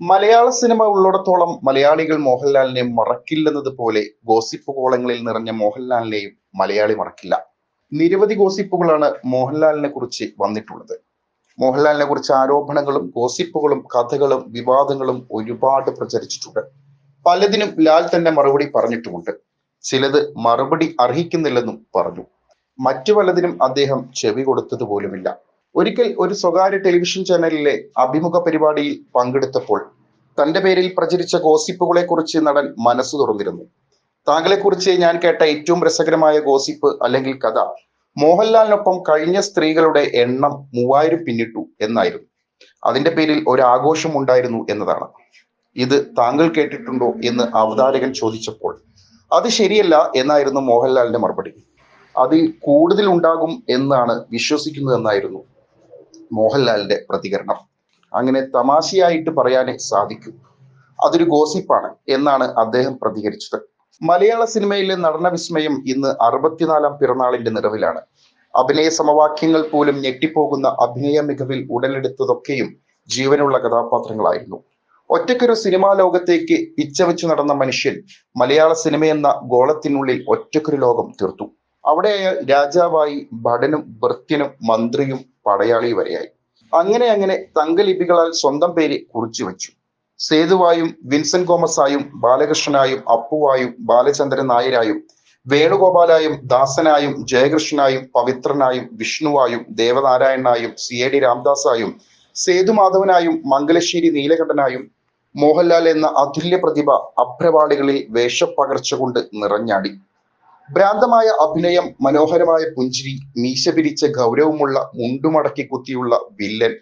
മലയാള cinema ഉള്ളിടത്തോളം മലയാളികൾ മോഹൻലാലിനെ മറക്കില്ലെന്നത് പോലെ ഗോസിപ്പ് കോളങ്ങളിൽ നിറഞ്ഞ മോഹൻലാലിനെയും മലയാളി മറക്കില്ല. നിരവധി ഗോസിപ്പുകളാണ് മോഹൻലാലിനെ കുറിച്ച് വന്നിട്ടുള്ളത്. മോഹൻലാലിനെ കുറിച്ച് ആരോപണങ്ങളും ഗോസിപ്പുകളും കഥകളും വിവാദങ്ങളും ഒരുപാട് പ്രചരിച്ചിട്ടുണ്ട്. പലതിനും ലാൽ തന്നെ മറുപടി പറഞ്ഞിട്ടുമുണ്ട്. ചിലത് മറുപടി അർഹിക്കുന്നില്ലെന്നും പറഞ്ഞു. മറ്റു പലതിനും അദ്ദേഹം ചെവി കൊടുത്തത് പോലുമില്ല ഒരിക്കൽ ഒരു സ്വകാര്യ ടെലിവിഷൻ ചാനലിലെ അഭിമുഖ പരിപാടിയിൽ പങ്കെടുത്തപ്പോൾ തന്റെ പേരിൽ പ്രചരിച്ച ഗോസിപ്പുകളെ കുറിച്ച് നടൻ മനസ്സ് തുറന്നിരുന്നു. താങ്കളെ കുറിച്ച് ഞാൻ കേട്ട ഏറ്റവും രസകരമായ ഗോസിപ്പ് അല്ലെങ്കിൽ കഥ മോഹൻലാലിനൊപ്പം കഴിഞ്ഞ സ്ത്രീകളുടെ എണ്ണം മൂവായിരം പിന്നിട്ടു എന്നായിരുന്നു. അതിന്റെ പേരിൽ ഒരു ആഘോഷം ഉണ്ടായിരുന്നു എന്നതാണ്. ഇത് താങ്കൾ കേട്ടിട്ടുണ്ടോ എന്ന് അവതാരകൻ ചോദിച്ചപ്പോൾ അത് ശരിയല്ല എന്നായിരുന്നു മോഹൻലാലിന്റെ മറുപടി. അതിൽ കൂടുതൽ ഉണ്ടാകും എന്നാണ് വിശ്വസിക്കുന്നതെന്നായിരുന്നു മോഹൻലാലിന്റെ പ്രതികരണം. അങ്ങനെ തമാശയായിട്ട് പറയാനേ സാധിക്കൂ. അതൊരു ഗോസിപ്പാണ് എന്നാണ് അദ്ദേഹം പ്രതികരിച്ചത്. മലയാള സിനിമയിലെ നടന വിസ്മയം ഇന്ന് അറുപത്തിനാലാം പിറന്നാളിന്റെ നിറവിലാണ്. അഭിനയ സമവാക്യങ്ങൾ പോലും ഞെട്ടിപ്പോകുന്ന അഭിനയ മികവിൽ ഉടലെടുത്തതൊക്കെയും ജീവനുള്ള കഥാപാത്രങ്ങളായിരുന്നു. ഒറ്റയ്ക്കൊരു സിനിമാ ലോകത്തേക്ക് പിച്ചവെച്ചു നടന്ന മനുഷ്യൻ മലയാള സിനിമയെന്ന ഗോളത്തിനുള്ളിൽ ഒറ്റക്കൊരു ലോകം തീർത്തു. അവിടെ രാജാവായി ഭടനും ഭൃത്യനും മന്ത്രിയും പടയാളി വരെയായി. അങ്ങനെ അങ്ങനെ തങ്കലിപികളാൽ സ്വന്തം പേര് കുറിച്ചു വെച്ചു. സേതുവായും വിൻസൻ തോമസായും ബാലകൃഷ്ണനായും അപ്പുവായും ബാലചന്ദ്രൻ നായരായും വേണുഗോപാലായും ദാസനായും ജയകൃഷ്ണനായും പവിത്രനായും വിഷ്ണുവായും ദേവനാരായണനായും സി എ ഡി രാംദാസായും സേതുമാധവനായും മംഗലശ്ശേരി നീലകണ്ഠനായും മോഹൻലാൽ എന്ന അതുല്യ പ്രതിഭ അഭ്രവാളികളിൽ വേഷപ്പകർച്ച കൊണ്ട് നിറഞ്ഞാടി. ഭ്രാന്തമായ അഭിനയം മനോഹരമായ പുഞ്ചിരി മീശ പിരിച്ച ഗൗരവമുള്ള മുണ്ടുമടക്കി കുത്തിയുള്ള വില്ലൻ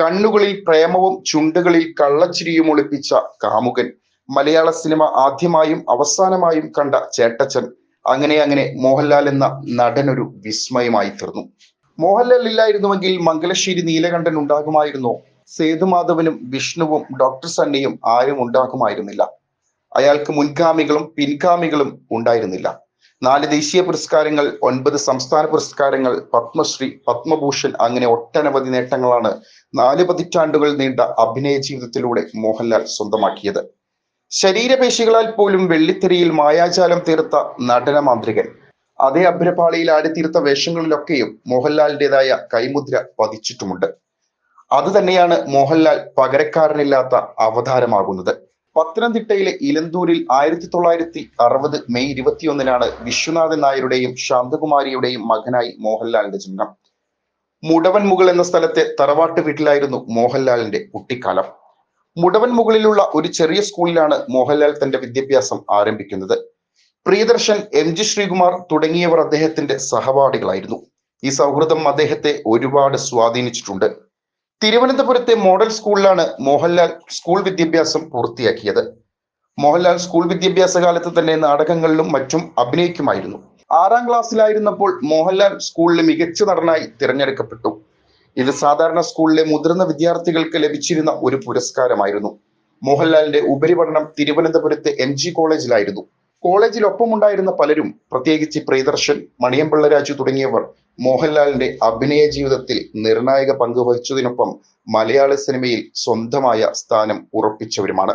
കണ്ണുകളിൽ പ്രേമവും ചുണ്ടുകളിൽ കള്ളച്ചിരിയും ഒളിപ്പിച്ച കാമുകൻ മലയാള സിനിമ ആദ്യമായും അവസാനമായും കണ്ട ചേട്ടച്ചൻ അങ്ങനെ അങ്ങനെ മോഹൻലാൽ എന്ന നടൻ ഒരു വിസ്മയമായി തീർന്നു. മോഹൻലാൽ ഇല്ലായിരുന്നുവെങ്കിൽ മംഗലശ്ശേരി നീലകണ്ഠൻ ഉണ്ടാകുമായിരുന്നോ? സേതുമാധവനും വിഷ്ണുവും ഡോക്ടർ സണ്ണിയും ആരും ഉണ്ടാകുമായിരുന്നില്ല. അയാൾക്ക് മുൻഗാമികളും പിൻഗാമികളും ഉണ്ടായിരുന്നില്ല. നാല് ദേശീയ പുരസ്കാരങ്ങൾ ഒൻപത് സംസ്ഥാന പുരസ്കാരങ്ങൾ പത്മശ്രീ പത്മഭൂഷൺ അങ്ങനെ ഒട്ടനവധി നേട്ടങ്ങളാണ് നാല് പതിറ്റാണ്ടുകൾ നീണ്ട അഭിനയ ജീവിതത്തിലൂടെ മോഹൻലാൽ സ്വന്തമാക്കിയത്. ശരീരപേശികളാൽ പോലും വെള്ളിത്തെരിയിൽ മായാജാലം തീർത്ത നടന മാന്ത്രികൻ. അതേ അഭ്രപാളിയിൽ ആടിത്തീർത്ത വേഷങ്ങളിലൊക്കെയും മോഹൻലാലിന്റെതായ കൈമുദ്ര പതിച്ചിട്ടുമുണ്ട്. അതുതന്നെയാണ് മോഹൻലാൽ പകരക്കാരനില്ലാത്ത അവതാരമാകുന്നത്. പത്തനംതിട്ടയിലെ ഇലന്തൂരിൽ ആയിരത്തി തൊള്ളായിരത്തി അറുപത് മെയ് ഇരുപത്തിയൊന്നിനാണ് വിശ്വനാഥൻ നായരുടെയും ശാന്തകുമാരിയുടെയും മകനായി മോഹൻലാലിന്റെ ജന്മം മുടവൻ മുകൾ എന്ന സ്ഥലത്തെ തറവാട്ട് വീട്ടിലായിരുന്നു മോഹൻലാലിന്റെ കുട്ടിക്കാലം. മുടവൻ മുകളിലുള്ള ഒരു ചെറിയ സ്കൂളിലാണ് മോഹൻലാൽ തന്റെ വിദ്യാഭ്യാസം ആരംഭിക്കുന്നത്. പ്രിയദർശൻ എം ജി ശ്രീകുമാർ തുടങ്ങിയവർ അദ്ദേഹത്തിന്റെ സഹപാഠികളായിരുന്നു. ഈ സൗഹൃദം അദ്ദേഹത്തെ ഒരുപാട് സ്വാധീനിച്ചിട്ടുണ്ട്. തിരുവനന്തപുരത്തെ മോഡൽ സ്കൂളിലാണ് മോഹൻലാൽ സ്കൂൾ വിദ്യാഭ്യാസം പൂർത്തിയാക്കിയത്. മോഹൻലാൽ സ്കൂൾ വിദ്യാഭ്യാസ കാലത്ത് തന്നെ നാടകങ്ങളിലും മറ്റും അഭിനയിക്കുമായിരുന്നു. ആറാം ക്ലാസ്സിലായിരുന്നപ്പോൾ മോഹൻലാൽ സ്കൂളിലെ മികച്ച നടനായി തിരഞ്ഞെടുക്കപ്പെട്ടു. ഇത് സാധാരണ സ്കൂളിലെ മുതിർന്ന വിദ്യാർത്ഥികൾക്ക് ലഭിച്ചിരുന്ന ഒരു പുരസ്കാരമായിരുന്നു. മോഹൻലാലിന്റെ ഉപരിപഠനം തിരുവനന്തപുരത്തെ എം കോളേജിലായിരുന്നു കോളേജിൽ ഒപ്പമുണ്ടായിരുന്ന പലരും പ്രത്യേകിച്ച് പ്രിയദർശൻ മണിയമ്പിള്ള രാജു തുടങ്ങിയവർ മോഹൻലാലിന്റെ അഭിനയ ജീവിതത്തിൽ നിർണായക പങ്ക് വഹിച്ചതിനൊപ്പം മലയാള സിനിമയിൽ സ്വന്തമായ സ്ഥാനം ഉറപ്പിച്ചവരുമാണ്.